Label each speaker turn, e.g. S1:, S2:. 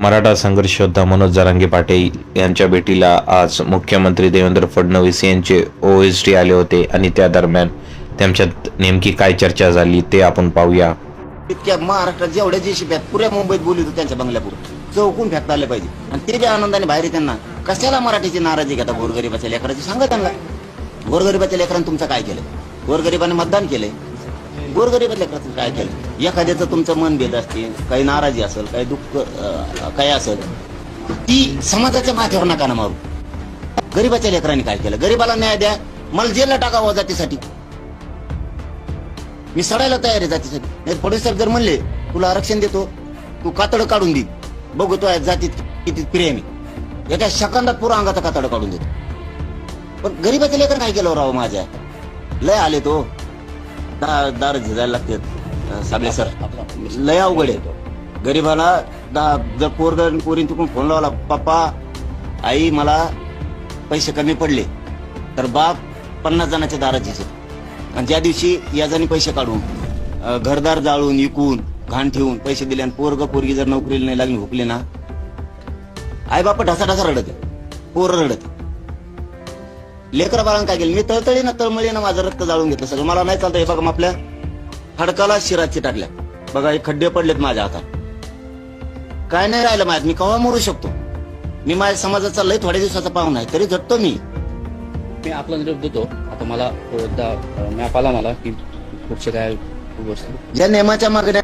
S1: मराठा संघर्ष योद्धा मनोज जरांगे पाटील यांच्या भेटीला आज मुख्यमंत्री देवेंद्र फडणवीस यांचे ओ एस डी आले होते आणि त्या दरम्यान त्यांच्यात नेमकी काय चर्चा झाली ते आपण पाहूया.
S2: इतक्या महाराष्ट्रात जेवढ्या दिवशी आहेत पुऱ्या मुंबईत बोलतो त्यांच्या बंगल्यापूर चौकून फेकता आले पाहिजे. आणि ते बी आनंदाने बाहेर आहे त्यांना कशाला मराठीची नाराजी घेता गोरगरिबाच्या लेकराची? सांगा त्यांना. गोरगरिबाच्या लेकरांनी तुमचं काय केलं? गोरगरिबाने मतदान केलंय. गोरगरिबाच्या लेकराचं काय केलं एखाद्याचं तुमचं मन भेद असते काही नाराजी असेल काही दुःख काय असेल ती समाजाच्या माथ्यावर नका ना मारू. गरीबाच्या लेकरांनी काय केलं? गरीबाला न्याय द्या मला जेलला टाकावं जातीसाठी. मी सडायला तयार आहे जातीसाठी. नाही फडणवीस साहेब जर म्हणले तुला आरक्षण देतो तू कातड काढून दे. बघू तो जातीत किती प्रेमी. एका सेकंदात पुरा अंगाचा कातड काढून देतो. पण गरीबाच्या लेकर काय केलं राव माझ्या? लय आले तो. दार दार झिजायला लागतात. साबळे सर. लय अवघड आहे. गरीबाला दा- जर पोरग पोरीन तुकून फोन लावला पप्पा आई मला पैसे कमी पडले. तर बाप पन्नास जणांच्या दारात झिजत आणि ज्या दिवशी याजाने पैसे काढून घरदार जाळून विकून घाण ठेवून पैसे दिले आणि पोरग पोरगी जर नोकरीला नाही लागली हुकले ना आई बाप ढसा ढसा रडत पोर रडत लेकरा बाळांना काय केलं? मी तळतळी ना तळमळी ना माझं रक्त जाळून घेतलं सगळं. मला नाही चालतं हे बघा आपल्या हडकाला शिराची टाकल्या बघा हे खड्डे पडलेत माझ्या हातात. काय नाही राहिलं माझ्यात. मी केव्हा मरू शकतो? मी माझ्या समाजाचा लय थोड्या दिवसाचा पाहुणा आहे तरी झटतो मी.
S3: मी आपला निरोप देतो. आता मला एकदा मॅप आला मला की पुढचे काय वस्तू?
S2: ज्या नियमाच्या मागण्या